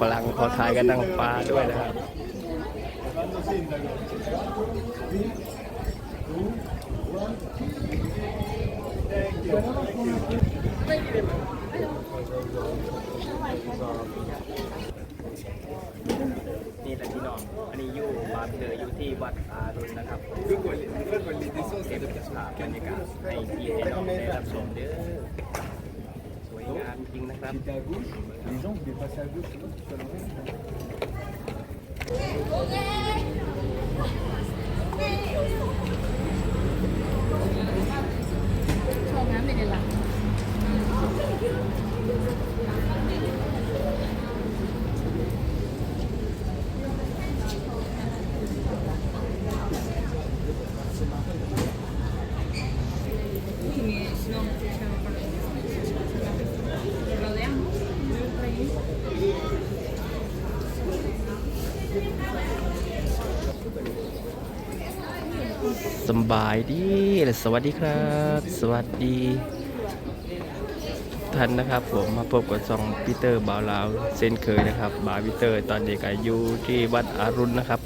ฝรั่งเขาทายกันนั่งปลาด้วยนะครับนี่แหละพี่น้อง อันนี้อยู่บานเดออยู่ที่วัดอารุณนะครับเก็บภาพบรรยากาศให้พี่ให้น้องได้รับชมเด้อ J'étais à gauche, les gens voulaient passer à gauche. สบายดีและสวัสดีครับ สวัสดีทุกท่านนะครับผมมาพบกับซองปีเตอร์บาวลาวเช่นเคยนะครับ บาร์ปีเตอร์ตอนเด็กอายุที่วัดอรุณนะครับ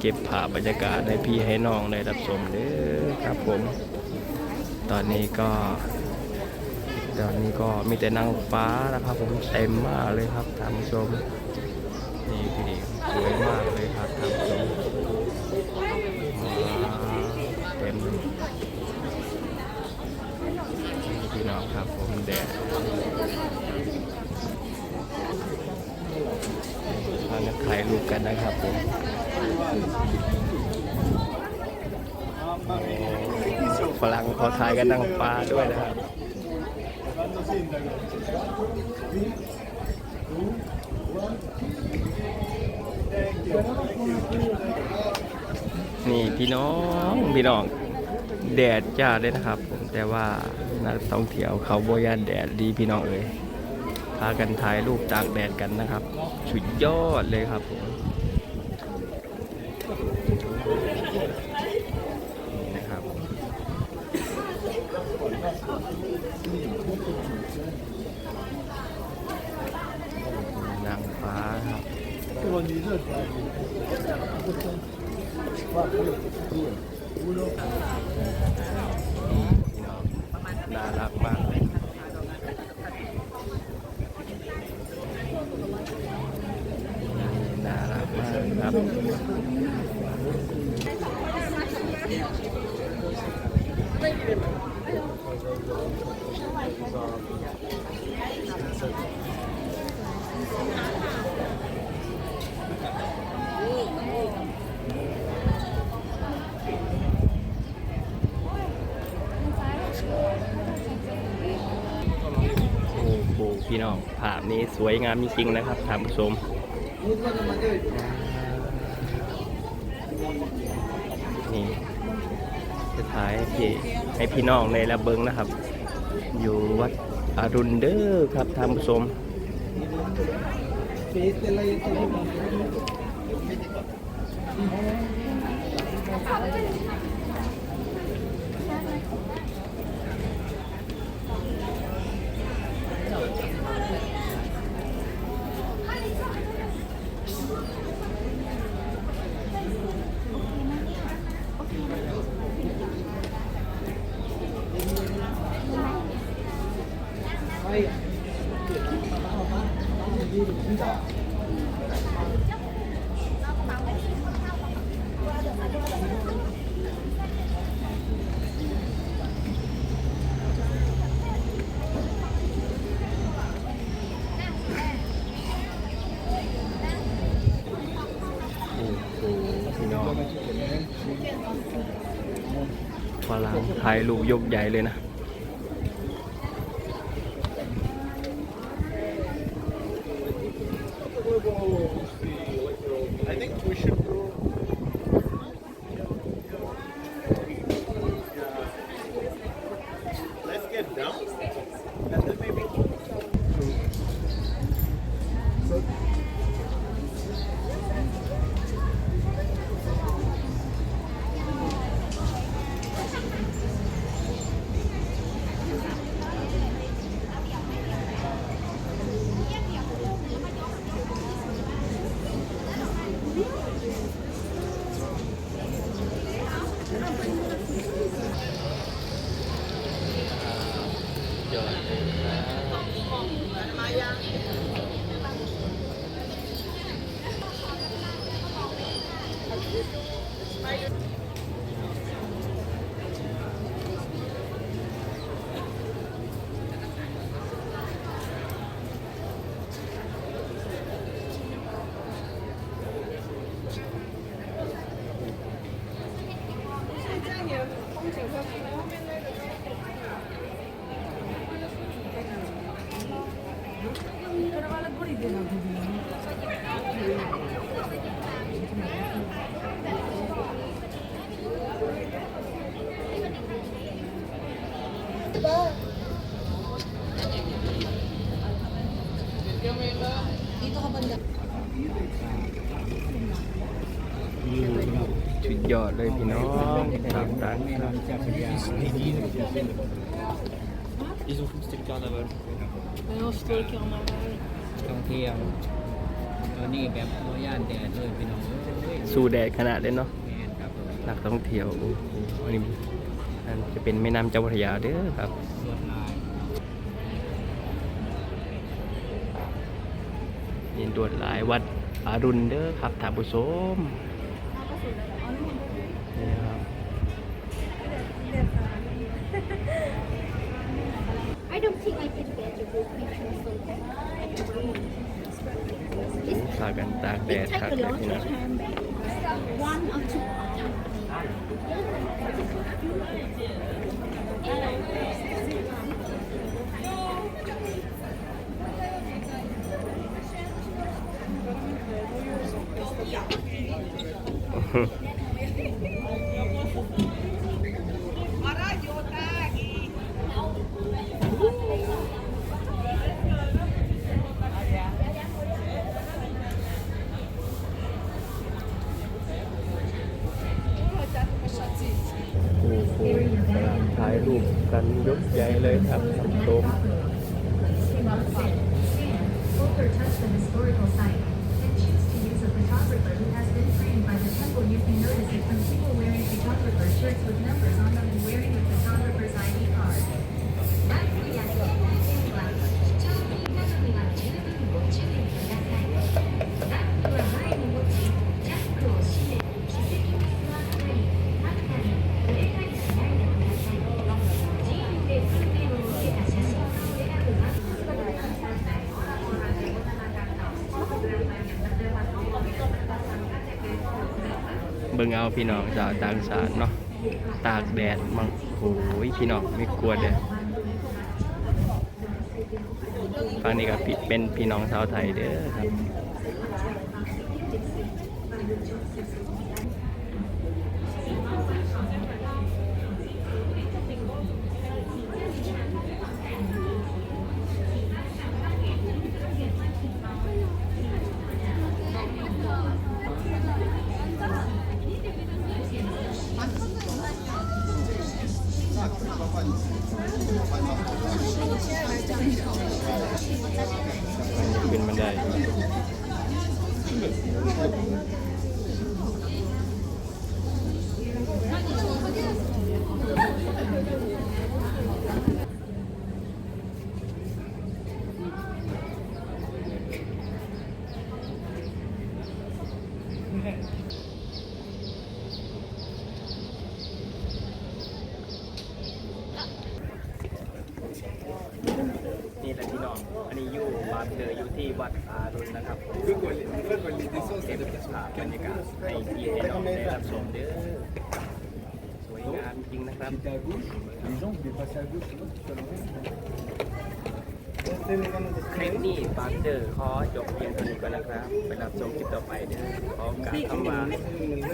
เก็บภาพบรรยากาศให้พี่ให้น้องได้รับชมเด้อครับผม ตอนนี้ก็ ตอนนี้ก็มีแต่นางฟ้านะครับผมเต็มมากเลยครับท่านผู้ชม นี่พี่ดีสวยมากเลยครับท่านผู้ชม เต็มเลยนี่พี่น้องครับผมแดดเราจะถ่ายรูปกันนะครับผม ฝรั่งเขาถ่ายกันนั่งปลาด้วยนะครับนี่พี่น้องพี่น้องแดดจ้าเลยนะครับผมแต่ว่านักท่องเที่ยวเขาโบยานแดดดีพี่น้องเอ๋ยพากันถ่ายรูปตากแดดกันนะครับ สุดยอดเลยครับผมนี่นะครับนางฟ้าครับ นี่พี่น้องน่ารักมากเลยน่ารักมากครับโอ้โหพี่น้อง ภาพนี้สวยงามจริงๆนะครับท่านผู้ชมนี่จะถ่ายให้พี่ให้พี่น้องในระเบิงนะครับ อยู่วัดอรุณเด้อครับท่านผู้ชม ฝรั่งถ่ายรูปยกใหญ่เลยนะ Pero vale por idea, ชุดยอดเลยพี่น้องตามร้านครับ Ils ont foutu le carnaval. Non, je trouve qu'il y en a ท่องเที่ยวตัวนี้แบบโรย่านแดดเลยพี่น้องเอ้ยสู้แดดขนาดเลยเนาะแมนครับผม นักท่องเที่ยวโอ้โหอันนี้ นั่นจะเป็นแม่น้ำเจ้าพระยาเด้อครับลวดลายนี่ดวดหลายวัดอารุณเด้อครับท่านผู้ชมนี่ครับ I don't think I can get a good picture from that. พากันตากแด It ด take ครับ a เด้อ lot พี่ of น้อง ถ่ายรูปกันยกใหญ่เลยครับท่านผู้ชม Folker touched the historical site าพี่น้องจากต่างชาติเนาะตากแดดมั่งโอ้ยพี่น้องไม่กลัวแดดฝั่งนี้ก็เป็นพี่น้องชาวไทยเด้อครับ มัน วัดอารุณนะครับเก็บภาพบรรยากาศให้พี่ให้น้องได้รับชมเด้อสวยงามจริงนะครับ คลิปนี้บักเด้อขอจบเพียงเท่านี้ก่อนนะครับ ไปรับชมคลิปต่อไปเด้อขอการทำว่า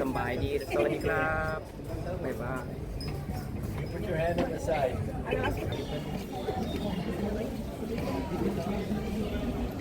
สบายดี สวัสดีครับบ๊ายบาย Put your hand on the side.